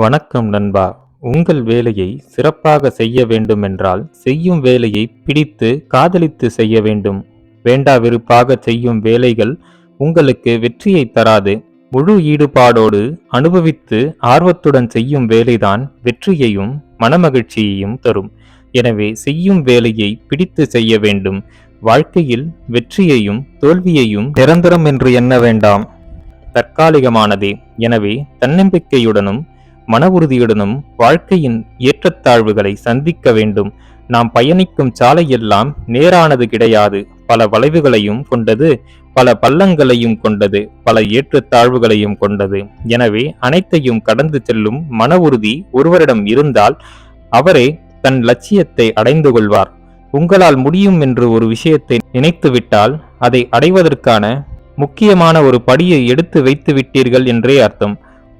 வணக்கம் நண்பா. உங்கள் வேலையை சிறப்பாக செய்ய வேண்டுமென்றால் செய்யும் வேலையை பிடித்து காதலித்து செய்ய வேண்டும். வேண்டா வெறுப்பாக செய்யும் வேலைகள் உங்களுக்கு வெற்றியை தராது. முழு ஈடுபாடோடு அனுபவித்து ஆர்வத்துடன் செய்யும் வேலைதான் வெற்றியையும் மனமகிழ்ச்சியையும் தரும். எனவே செய்யும் வேலையை பிடித்து செய்ய வேண்டும். வாழ்க்கையில் வெற்றியையும் தோல்வியையும் நிரந்தரம் என்று எண்ண வேண்டாம். தற்காலிகமானதே. எனவே தன்னம்பிக்கையுடனும் மன உறுதியுடனும் வாழ்க்கையின் ஏற்றத்தாழ்வுகளை சந்திக்க வேண்டும். நாம் பயணிக்கும் சாலையெல்லாம் நேரானது கிடையாது. பல வளைவுகளையும் கொண்டது பல பள்ளங்களையும் கொண்டது பல ஏற்றத்தாழ்வுகளையும் கொண்டது. எனவே அனைத்தையும் கடந்து செல்லும் மன உறுதி ஒருவரிடம் இருந்தால் அவரே தன் லட்சியத்தை அடைந்து கொள்வார். உங்களால் முடியும் என்று ஒரு விஷயத்தை நினைத்துவிட்டால் அதை அடைவதற்கான முக்கியமான ஒரு படியை எடுத்து வைத்து விட்டீர்கள் என்றே அர்த்தம்.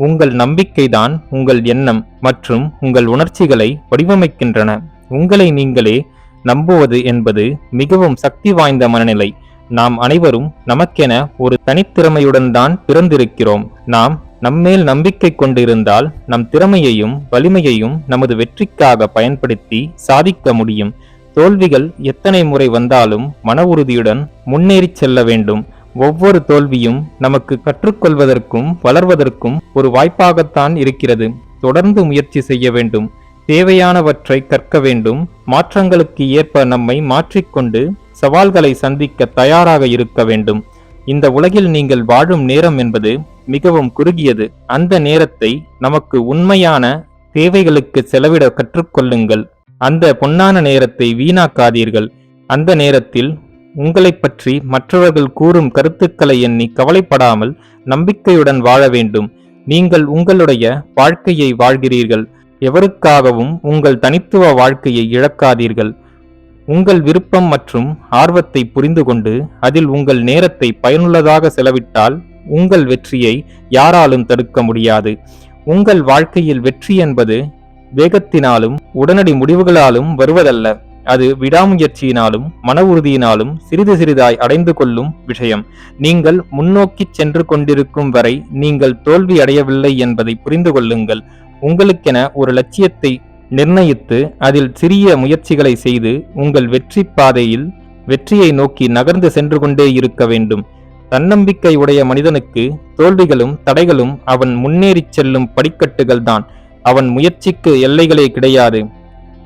உங்கள் நம்பிக்கைதான் உங்கள் எண்ணம் மற்றும் உங்கள் உணர்ச்சிகளை வடிவமைக்கின்றன. உங்களை நீங்களே நம்புவது என்பது மிகவும் சக்தி வாய்ந்த மனநிலை. நாம் அனைவரும் நமக்கென ஒரு தனித்திறமையுடன் தான் பிறந்திருக்கிறோம். நாம் நம்மேல் நம்பிக்கை கொண்டிருந்தால் நம் திறமையையும் வலிமையையும் நமது வெற்றிக்காக பயன்படுத்தி சாதிக்க முடியும். தோல்விகள் எத்தனை முறை வந்தாலும் மன உறுதியுடன் முன்னேறி செல்ல வேண்டும். ஒவ்வொரு தோல்வியும் நமக்கு கற்றுக்கொள்வதற்கும் வளர்வதற்கும் ஒரு வாய்ப்பாகத்தான் இருக்கிறது. தொடர்ந்து முயற்சி செய்ய வேண்டும். தேவையானவற்றை கற்க வேண்டும். மாற்றங்களுக்கு ஏற்ப நம்மை மாற்றிக்கொண்டு சவால்களை சந்திக்க தயாராக இருக்க வேண்டும். இந்த உலகில் நீங்கள் வாழும் நேரம் என்பது மிகவும் குறுகியது. அந்த நேரத்தை நமக்கு உண்மையான தேவைகளுக்கு செலவிட கற்றுக்கொள்ளுங்கள். அந்த பொன்னான நேரத்தை வீணாக்காதீர்கள். அந்த நேரத்தில் உங்களைப் பற்றி மற்றவர்கள் கூறும் கருத்துக்களை எண்ணி கவலைப்படாமல் நம்பிக்கையுடன் வாழ வேண்டும். நீங்கள் உங்களுடைய வாழ்க்கையை வாழ்கிறீர்கள். எவருக்காகவும் உங்கள் தனித்துவ வாழ்க்கையை இழக்காதீர்கள். உங்கள் விருப்பம் மற்றும் ஆர்வத்தை புரிந்து கொண்டு அதில் உங்கள் நேரத்தை பயனுள்ளதாக செலவிட்டால் உங்கள் வெற்றியை யாராலும் தடுக்க முடியாது. உங்கள் வாழ்க்கையில் வெற்றி என்பது வேகத்தினாலும் உடனடி முடிவுகளாலும் வருவதல்ல. அது விடாமுயற்சியினாலும் மன உறுதியினாலும் சிறிது சிறிதாய் அடைந்து கொள்ளும் விஷயம். நீங்கள் முன்னோக்கி சென்று கொண்டிருக்கும் வரை நீங்கள் தோல்வி அடையவில்லை என்பதை புரிந்து கொள்ளுங்கள். உங்களுக்கென ஒரு லட்சியத்தை நிர்ணயித்து அதில் சிறிய முயற்சிகளை செய்து உங்கள் வெற்றி பாதையில் வெற்றியை நோக்கி நகர்ந்து சென்று கொண்டே இருக்க வேண்டும். தன்னம்பிக்கை உடைய மனிதனுக்கு தோல்விகளும் தடைகளும் அவன் முன்னேறிச் செல்லும் படிக்கட்டுகள் தான். அவன் முயற்சிக்கு எல்லைகளே கிடையாது.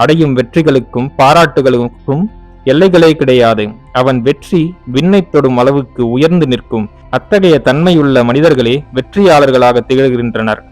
அடையும் வெற்றிகளுக்கும் பாராட்டுகளுக்கும் எல்லைகளே கிடையாது. அவன் வெற்றி விண்ணை தொடும் அளவுக்கு உயர்ந்து நிற்கும். அத்தகைய தன்மையுள்ள மனிதர்களே வெற்றியாளர்களாக திகழ்கின்றனர்.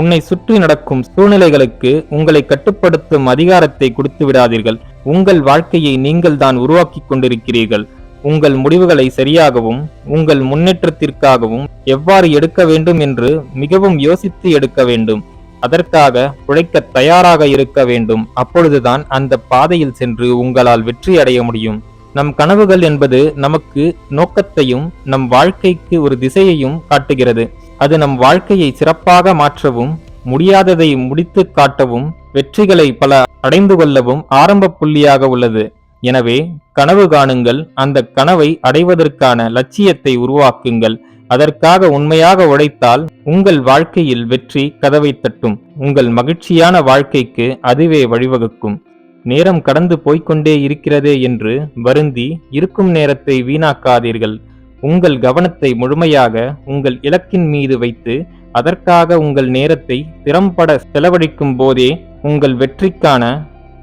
உன்னை சுற்றி நடக்கும் சூழ்நிலைகளுக்கு உங்களை கட்டுப்படுத்தும் அதிகாரத்தை கொடுத்து விடாதீர்கள். உங்கள் வாழ்க்கையை நீங்கள் தான் உருவாக்கி கொண்டிருக்கிறீர்கள். உங்கள் முடிவுகளை சரியாகவும் உங்கள் முன்னேற்றத்திற்காகவும் எவ்வாறு எடுக்க வேண்டும் என்று மிகவும் யோசித்து எடுக்க வேண்டும். அதற்காக உழைக்க தயாராக இருக்க வேண்டும். அப்பொழுதுதான் அந்த பாதையில் சென்று உங்களால் வெற்றி அடைய முடியும். நம் கனவுகள் என்பது நமக்கு நோக்கத்தையும் நம் வாழ்க்கைக்கு ஒரு திசையையும் காட்டுகிறது. அது நம் வாழ்க்கையை சிறப்பாக மாற்றவும் முடியாததை முடித்து காட்டவும் வெற்றிகளை பல அடைந்து கொள்ளவும் ஆரம்ப புள்ளியாக உள்ளது. எனவே கனவு காணுங்கள். அந்த கனவை அடைவதற்கான லட்சியத்தை உருவாக்குங்கள். அதற்காக உண்மையாக உழைத்தால் உங்கள் வாழ்க்கையில் வெற்றி கதவை தட்டும். உங்கள் மகிழ்ச்சியான வாழ்க்கைக்கு அதுவே வழிவகுக்கும். நேரம் கடந்து போய்க்கொண்டே இருக்கிறதே என்று வருந்தி இருக்கும் நேரத்தை வீணாக்காதீர்கள். உங்கள் கவனத்தை முழுமையாக உங்கள் இலக்கின் மீது வைத்து அதற்காக உங்கள் நேரத்தை திறம்பட செலவழிக்கும் போதே உங்கள் வெற்றிக்கான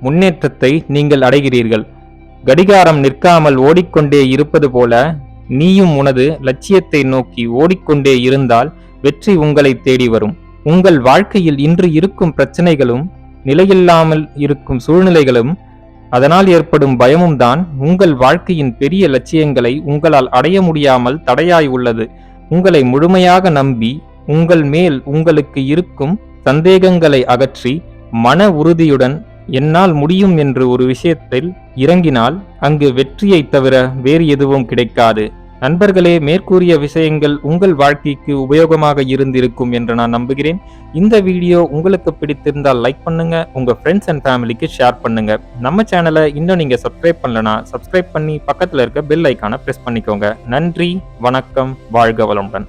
முன்னேற்றத்தை நீங்கள் அடைகிறீர்கள். கடிகாரம் நிற்காமல் ஓடிக்கொண்டே இருப்பது போல நீயும் உனது லட்சியத்தை நோக்கி ஓடிக்கொண்டே இருந்தால் வெற்றி உங்களை தேடி வரும். உங்கள் வாழ்க்கையில் இன்று இருக்கும் பிரச்சனைகளும் நிலையில்லாமல் இருக்கும் சூழ்நிலைகளும் அதனால் ஏற்படும் பயமும் தான் உங்கள் வாழ்க்கையின் பெரிய லட்சியங்களை உங்களால் அடைய முடியாமல் தடையாய் உள்ளது. உங்களை முழுமையாக நம்பி உங்கள் மேல் உங்களுக்கு இருக்கும் சந்தேகங்களை அகற்றி மன உறுதியுடன் என்னால் முடியும் என்று ஒரு விஷயத்தில் இறங்கினால் அங்கு வெற்றியை தவிர வேறு எதுவும் கிடைக்காது. நண்பர்களே மேற்கூறிய விஷயங்கள் உங்கள் வாழ்க்கைக்கு உபயோகமாக இருந்திருக்கும் என்று நான் நம்புகிறேன். இந்த வீடியோ உங்களுக்கு பிடித்திருந்தால் லைக் பண்ணுங்க உங்க ஃப்ரெண்ட்ஸ் அண்ட் ஃபேமிலிக்கு ஷேர் பண்ணுங்க. நம்ம சேனலை இன்னும் நீங்க சப்ஸ்கிரைப் பண்ணலனா சப்ஸ்கிரைப் பண்ணி பக்கத்துல இருக்க பெல் ஐக்கான பிரஸ் பண்ணிக்கோங்க. நன்றி வணக்கம் வாழ்க வளமுடன்.